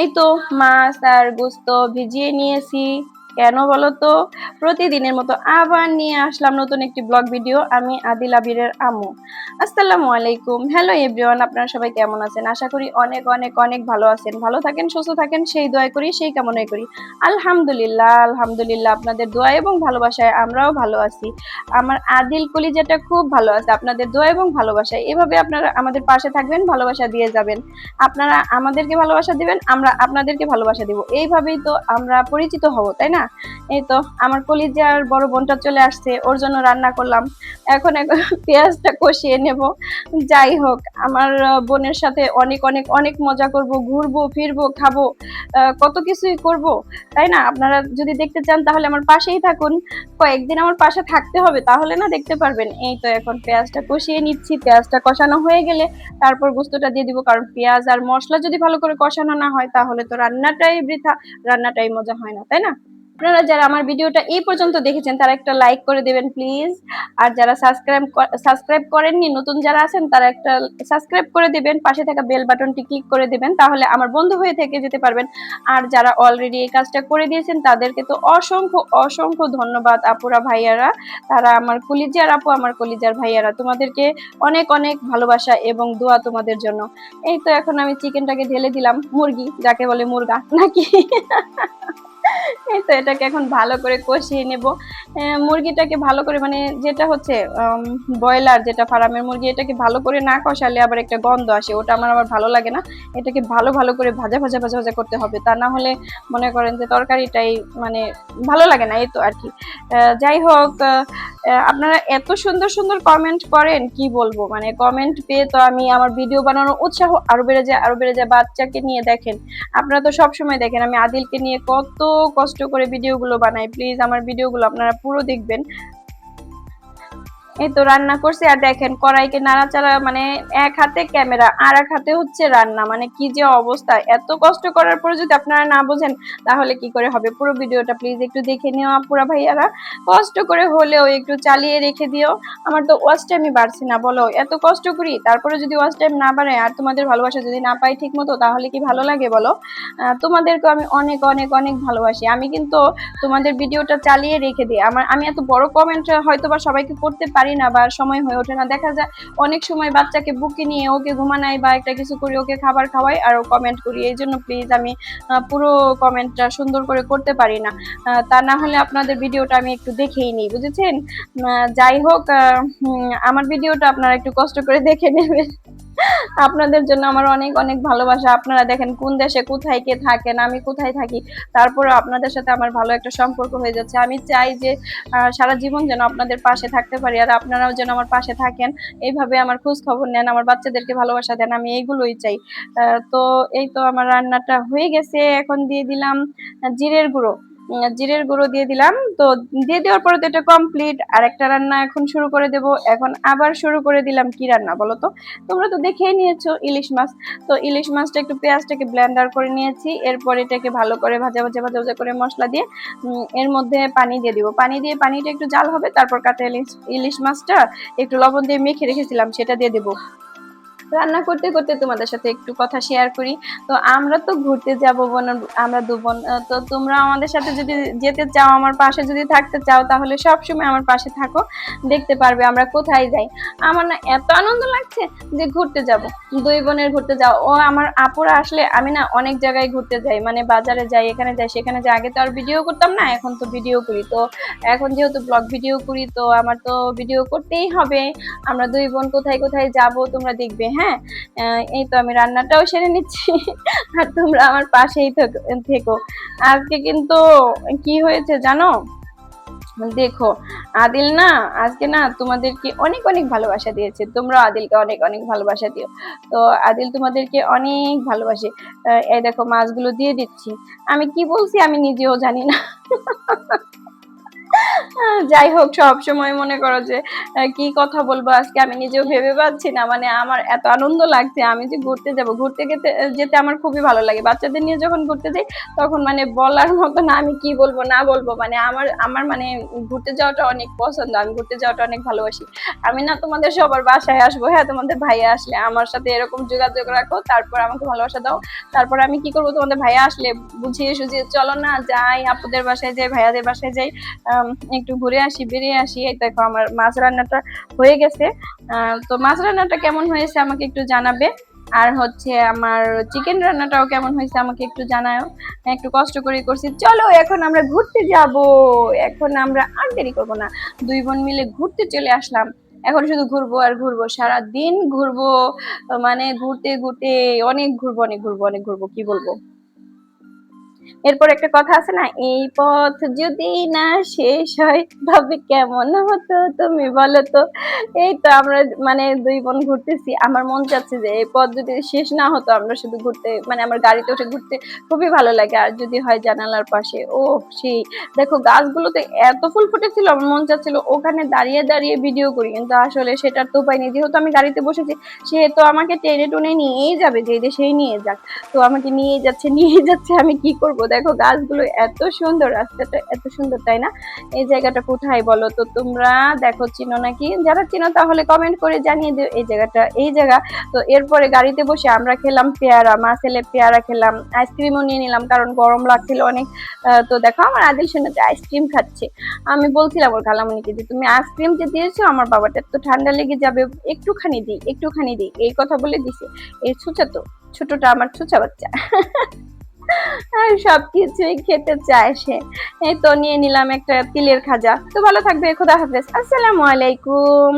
এই তো মাছ আর গোস্ত ভিজিয়ে নিয়েছি। কেন বলো তো প্রতিদিনের মতো আবার নিয়ে আসলাম নতুন একটি ব্লগ ভিডিও, আমি আদিল আবিরের আম্মু। আসসালামু আলাইকুম। হ্যালো এভরিওয়ান আপনারা সবাই কেমন আছেন? আশা করি অনেক অনেক অনেক ভালো আছেন। ভালো থাকেন, সুস্থ থাকেন, সেই দোয়া করি, সেই কামনাই করি। আলহামদুলিল্লাহ আলহামদুলিল্লাহ, আপনাদের দোয়া এবং ভালোবাসায় আমরাও ভালো আছি। আমার আদিল কলিজাটা খুব ভালো আছে। আপনাদের দোয়া এবং ভালোবাসায় এভাবে আপনারা আমাদের পাশে থাকবেন, ভালোবাসা দিয়ে যাবেন। আপনারা আমাদেরকে ভালোবাসা দিবেন, আমরা আপনাদেরকে ভালোবাসা দিব। এইভাবেই তো আমরা পরিচিত হব, তাই না? এই তো আমার কলিজার বড় বোনটা চলে আসছে, ওর জন্য রান্না করলাম। এখন পেঁয়াজটা কষিয়ে নেব। যাই হোক, আমার বোনের সাথে অনেক অনেক অনেক মজা করব, ঘুরবো, ফিরবো, খাব কত কিছুই করব, তাই না? আপনারা যদি দেখতে চান, তাহলে আমার পাশেই থাকুন। কয়েকদিন আমার পাশে থাকতে হবে, তাহলে না দেখতে পারবেন। এই তো এখন পেঁয়াজটা কষিয়ে নিচ্ছি, পেঁয়াজটা কষানো হয়ে গেলে তারপর গোস্তটা দিয়ে দিব, কারণ পেঁয়াজ আর মশলা যদি ভালো করে কষানো না হয়, তাহলে তো রান্নাটাই বৃথা, রান্নাটাই মজা হয় না, তাই না? আপনারা যারা আমার ভিডিওটা এই পর্যন্ত দেখেছেন, তারা একটা লাইক করে দেবেন প্লিজ আর যারা সাবস্ক্রাইব সাবস্ক্রাইব করেননি, নতুন যারা আছেন, তারা একটা সাবস্ক্রাইব করে দেবেন, পাশে থাকা বেল বাটনটি ক্লিক করে দেবেন, তাহলে আমার বন্ধু হয়ে থেকে যেতে পারবেন। আর যারা অলরেডি এই কাজটা করে দিয়েছেন, তাদেরকে তো অসংখ্য অসংখ্য ধন্যবাদ আপুরা ভাইয়ারা। তারা আমার কলিজার আপু, আমার কলিজার ভাইয়ারা, তোমাদেরকে অনেক অনেক ভালোবাসা এবং দোয়া তোমাদের জন্য। এই তো এখন আমি চিকেনটাকে ঢেলে দিলাম, মুরগি, যাকে বলে মুরগা, নাকি? এই তো এটাকে এখন ভালো করে কষিয়ে নেব। মুরগিটাকে ভালো করে মানে যেটা হচ্ছে ব্রয়লার যেটা ফার্মের মুরগি, এটাকে ভালো করে না কষালে আবার একটা গন্ধ আসে, ওটা আমার আবার ভালো লাগে না। এটাকে ভালো ভালো করে ভাজা ভাজা ভাজা ভাজা করতে হবে। তা না হলে মনে করেন যে তরকারিটাই মানে ভালো লাগে না, এই তো আর কি। যাই হোক আপনারা এত সুন্দর সুন্দর কমেন্ট করেন, কি বলব? মানে কমেন্ট পেয়ে তো আমি আমার ভিডিও বানানোর উৎসাহ আরও বেড়ে যায়, আরও বেড়ে যায়। বাচ্চাকে নিয়ে দেখেন, আপনারা তো সবসময় দেখেন আমি আদিলকে নিয়ে কত কষ্ট করে ভিডিওগুলো বানাই। প্লিজ আমার ভিডিওগুলো আপনারা পুরো দেখবেন। এই তো রান্না করছি আর দেখেন কড়াইকে নাড়াচাড়া মানে এক হাতে ক্যামেরা, আর এক হাতে হচ্ছে রান্না মানে কি যে অবস্থা। এত কষ্ট করার পরে যদি আপনারা না বোঝেন, তাহলে কি করে হবে? পুরো ভিডিওটা প্লিজ একটু দেখে নিও আপুরা ভাইয়ারা। কষ্ট করে হলেও একটু চালিয়ে রেখে দিও। আমার তো ওয়াচ টাইমই বাড়ছে না, বলো। এত কষ্ট করি, তারপরে যদি ওয়াচ টাইম না বাড়ে, আর তোমাদের ভালোবাসা যদি না পাই ঠিক মতো তাহলে কি ভালো লাগে, বলো? তোমাদেরকে আমি অনেক অনেক অনেক ভালোবাসি। আমি কিন্তু তোমাদের ভিডিওটা চালিয়ে রেখে দিই। আমার, আমি এত বড় কমেন্ট হয়তো বা সবাইকে করতে পারি না বা সময় হয়ে ওঠে না। দেখা যায় অনেক সময় বাচ্চাকে বুকে নিয়ে ওকে ঘুমানাই বা একটা কিছু করি ওকে খাবার খাওয়াই আর কমেন্ট করি। এই জন্য প্লিজ আমি পুরো কমেন্টটা সুন্দর করে করতে পারি না। তা না হলে আপনাদের ভিডিওটা আমি একটু দেখেই নিই, বুঝেছেন? যাই হোক আমার ভিডিওটা আপনারা একটু কষ্ট করে দেখে নেবেন। আপনাদের জন্য আমার অনেক অনেক ভালোবাসা। আপনারা দেখেন কোন দেশে কোথায় কে থাকেন, আমি কোথায় থাকি, তারপরে আপনাদের সাথে আমার ভালো একটা সম্পর্ক হয়ে যাচ্ছে। আমি চাই যে সারা জীবন যেন আপনাদের পাশে থাকতে পারি আর আপনারাও যেন আমার পাশে থাকেন। এইভাবে আমার খোঁজ খবর নেন, আমার বাচ্চাদেরকে ভালোবাসা দেন, আমি এইগুলোই চাই। তো এই তো আমার রান্নাটা হয়ে গেছে। এখন দিয়ে দিলাম জিরের গুঁড়ো। জিরের গুঁড়ো দিয়ে দিলাম। তো দিয়ে দেওয়ার পরে তো এটা কমপ্লিট আর একটা রান্না এখন শুরু করে দেব। এখন আবার শুরু করে দিলাম কি রান্না বলো তো? তোমরা তো দেখেই নিয়েছো ইলিশ মাছ। তো ইলিশ মাছটা একটু পেঁয়াজটাকে ব্লেন্ডার করে নিয়েছি। এরপর এটাকে ভালো করে ভাজা ভাজা ভাজা ভাজা করে মশলা দিয়ে এর মধ্যে পানি দিয়ে দিব। পানি দিয়ে পানিটা একটু জাল হবে। তারপর কাটা ইলিশ ইলিশ মাছটা একটু লবণ দিয়ে মেখে রেখেছিলাম, সেটা দিয়ে দেবো। রান্না করতে করতে তোমাদের সাথে একটু কথা শেয়ার করি। তো আমরা তো ঘুরতে যাব বোন, আমরা দু বোন তো তোমরা আমাদের সাথে যদি যেতে চাও, আমার পাশে যদি থাকতে চাও, তাহলে সব সময় আমার পাশে থাকো, দেখতে পারবে আমরা কোথায় যাই। আমার না এত আনন্দ লাগছে যে ঘুরতে যাব, দুই বোনের ঘুরতে যাও। ও আমার আপুরা আসলে আমি না অনেক জায়গায় ঘুরতে যাই মানে বাজারে যাই, এখানে যাই, সেখানে যাই। আগে তো আর ভিডিও করতাম না, এখন তো ভিডিও করি। তো এখন যেহেতু ব্লগ ভিডিও করি, তো আমার তো ভিডিও করতেই হবে। আমরা দুই বোন কোথায় কোথায় যাব তোমরা দেখবে হ্যাঁ? আহ, এই তো আমি রান্নাটাও সেরে নিচ্ছি। আর তোমরা আমার পাশেই থেকো- আজকে কিন্তু কি হয়েছে জানো? দেখো আদিল না আজকে না তোমাদেরকে অনেক অনেক ভালোবাসা দিয়েছে। তোমরা আদিলকে অনেক অনেক ভালোবাসা দিও। তো আদিল তোমাদেরকে অনেক ভালোবাসে। এই দেখো মাছগুলো দিয়ে দিচ্ছি। আমি কি বলছি আমি নিজেও জানি না। যাই হোক সব সময় মনে করো যে কি কথা বলব আজকে আমি নিজেও ভেবে পাচ্ছি না। মানে আমার এত আনন্দ লাগছে, আমি যে ঘুরতে যাব, ঘুরতে যেতে যেতে আমার খুবই ভালো লাগে। বাচ্চাদের নিয়ে যখন ঘুরতে যাই, তখন মানে বলার মতো না, আমি কি বলব, না বলব। মানে আমার আমার মানে ঘুরতে যাওয়াটা অনেক পছন্দ, আমি ঘুরতে যাওয়াটা অনেক ভালোবাসি। আমি না তোমাদের সবার বাসায় আসব হ্যাঁ তোমাদের ভাইয়া আসলে আমার সাথে এরকম যোগাযোগ রাখো, তারপর আমাকে ভালোবাসা দাও। তারপর আমি কি করব, তোমাদের ভাইয়া আসলে বুঝিয়ে সুঝিয়ে, চলো না, যাই, আপুদের বাসায় যাই, ভাইয়াদের বাসায় যাই। একটু ঘুরে আসি, বেরিয়ে আসি। এই দেখো আমার মাছ রান্নাটা হয়ে গেছে। তো মাছ রান্নাটা কেমন হয়েছে আমাকে একটু জানাবে। আর হচ্ছে আমার চিকেন রান্নাটাও কেমন হয়েছে আমাকে একটু জানাও একটু কষ্ট করে করছি। চলো, এখন আমরা ঘুরতে যাব। এখন আমরা আর দেরি করব না। দুই বোন মিলে ঘুরতে চলে আসলাম। এখন শুধু ঘুরবো আর ঘুরবো। সারা দিন ঘুরবো। মানে ঘুরতে ঘুরতে অনেক ঘুরবো অনেক ঘুরবো অনেক ঘুরবো। কি বলব? এরপর একটা কথা আছে না, এই পথ যদি না শেষ হয়, তবে কেমন হতো তুমি বলো তো? এই তো আমরা মানে দুই বোন ঘুরতেছি। আমার মন চাচ্ছে যে এই পথ যদি শেষ না হতো, আমরা শুধু ঘুরতে মানে আমার গাড়িতে উঠে ঘুরতে খুবই ভালো লাগে। আর যদি হয় জানালার পাশে ও সেই দেখো গাছগুলোতে এত ফুল ফুটেছিল, আমার মন চাচ্ছিল ওখানে দাঁড়িয়ে দাঁড়িয়ে ভিডিও করি। কিন্তু আসলে সেটার তো উপায় নেই। যেহেতু আমি গাড়িতে বসেছি, সে তো আমাকে টেনে টুনে নিয়েই যাবে যে দেশেই নিয়ে যাক। তো আমাকে নিয়ে যাচ্ছে নিয়ে যাচ্ছে, আমি কি করব দেখো, গাছগুলো এত সুন্দর, রাস্তাটা এত সুন্দর, তাই না? এই জায়গাটা কোথায় বলো তো তোমরা? দেখো, চিনো নাকি? যারা চিনো তাহলে কমেন্ট করে জানিয়ে দিও এই জায়গাটা, এই জায়গা। তো এরপরে গাড়িতে বসে আমরা খেলাম পেয়ারা, মা ছেলে পেয়ারা খেলাম আইসক্রিমও নিয়ে নিলাম, কারণ গরম লাগছিল অনেক। তো দেখো, আমার আদিল শুনেছে আইসক্রিম খাচ্ছে। আমি বলছিলাম ওর খালামণিকে যে, তুমি আইসক্রিম যে দিয়েছ, আমার বাবাটার তো ঠান্ডা লেগে যাবে, একটুখানি দিই একটুখানি দিই। এই কথা বলে দিছে। এই ছুচা তো, ছোটটা আমার ছুচা বাচ্চা। সবকিছুই খেতে চায় সে। এই তো নিয়ে নিলাম একটা তিলের খাজা। তো ভালো থাকবে, খোদা হাফেজ। আসসালামু আলাইকুম।